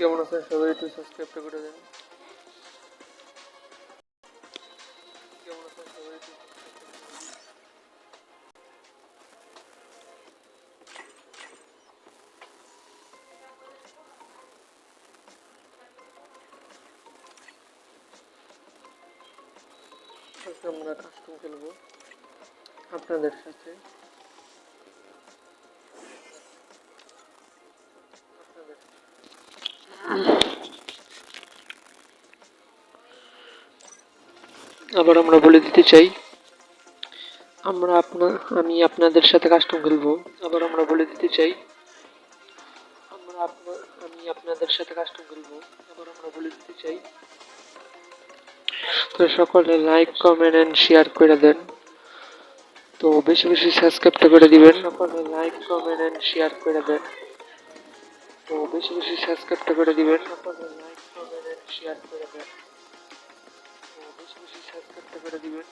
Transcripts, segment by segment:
কেমন আছেন সবাই একটু সাবস্ক্রাইবটা করে দেন। আমরা কাস্টম খেলব। আপনাদের সাথে। আবার আমরা বলে দিতে চাই, আমরা আপনা, আমি আপনাদের সাথে কাস্টম খেলব। আবার আমরা বলে দিতে চাই, আমরা আপনা, আমি আপনাদের সাথে কাস্টম খেলব। আবার আমরা বলে দিতে চাই, তো সকলে লাইক কমেন্ট এন্ড শেয়ার করে দেন। তো বেশি বেশি সাবস্ক্রাইবটা করে দিবেন। সকলে লাইক কমেন্ট এন্ড শেয়ার করে দেন। তো বেশি বেশি সাবস্ক্রাইবটা করে দিবেন। সকলে লাইক কমেন্ট এন্ড শেয়ার করে দেন। দিবেন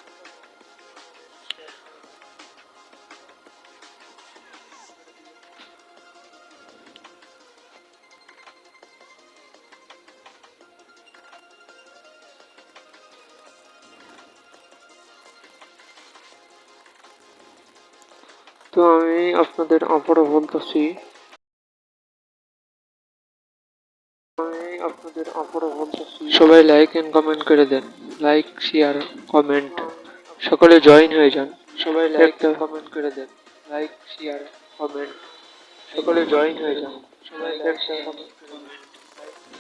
তো আমি আপনাদের আবারও বলতেছি আমি আপনাদের আবারও বলতেছি সবাই লাইক এন্ড কমেন্ট করে দেন। লাইক শেয়ার কমেন্ট সকলে জয়েন হয়ে যান। সবাই লাইক কমেন্ট করে দেন। লাইক শেয়ার কমেন্ট সকলে জয়েন হয়ে যান। সবাই লাইক শেয়ার কমেন্ট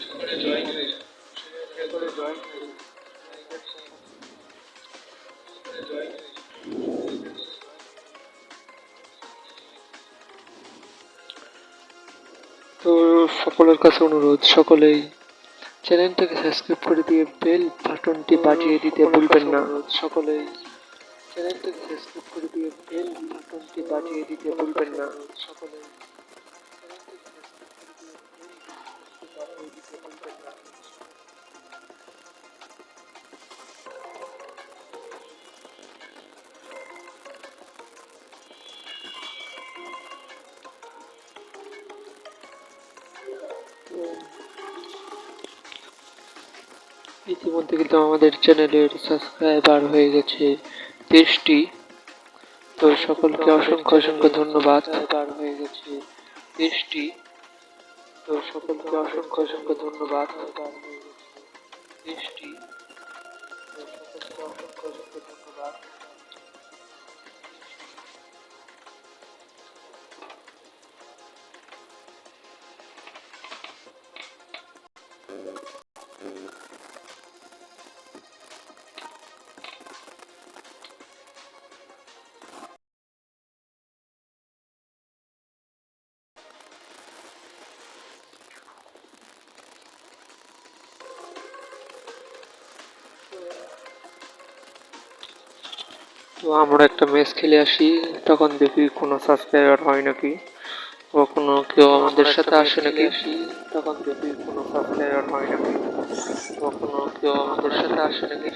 সকলে জয়েন হয়ে যান। সকলে জয়েন হয়ে যান। তো সকলের কাছে অনুরোধ সকলেই চ্যানেলটাকে সাবস্ক্রাইব করে দিয়ে বেল বাটনটি বাজিয়ে দিতে ভুলবেন না। সকলেই চ্যানেলটাকে সাবস্ক্রাইব করে দিয়ে বেল বাটনটি বাজিয়ে দিতে ভুলবেন না। সকলেই ইতিমধ্যে কিন্তু আমাদের চ্যানেলের সাবস্ক্রাইবার হয়ে গেছে তেইশটি। তো সকলকে অসংখ্য অসংখ্য ধন্যবাদ। হয়ে গেছে তেইশটি। তো সকলকে অসংখ্য অসংখ্য ধন্যবাদ। তেইশটি। তো সকলকে অসংখ্য অসংখ্য ধন্যবাদ। তো আমরা একটা ম্যাচ খেলে আসি তখন দেখি কোনো সাবস্ক্রাইবার হয় নাকি ও কোনো কেউ আমাদের সাথে আসে নাকি? তখন দেখি কোনো সাবস্ক্রাইবার হয় নাকি ও কোনো কেউ আমাদের সাথে আসে নাকি?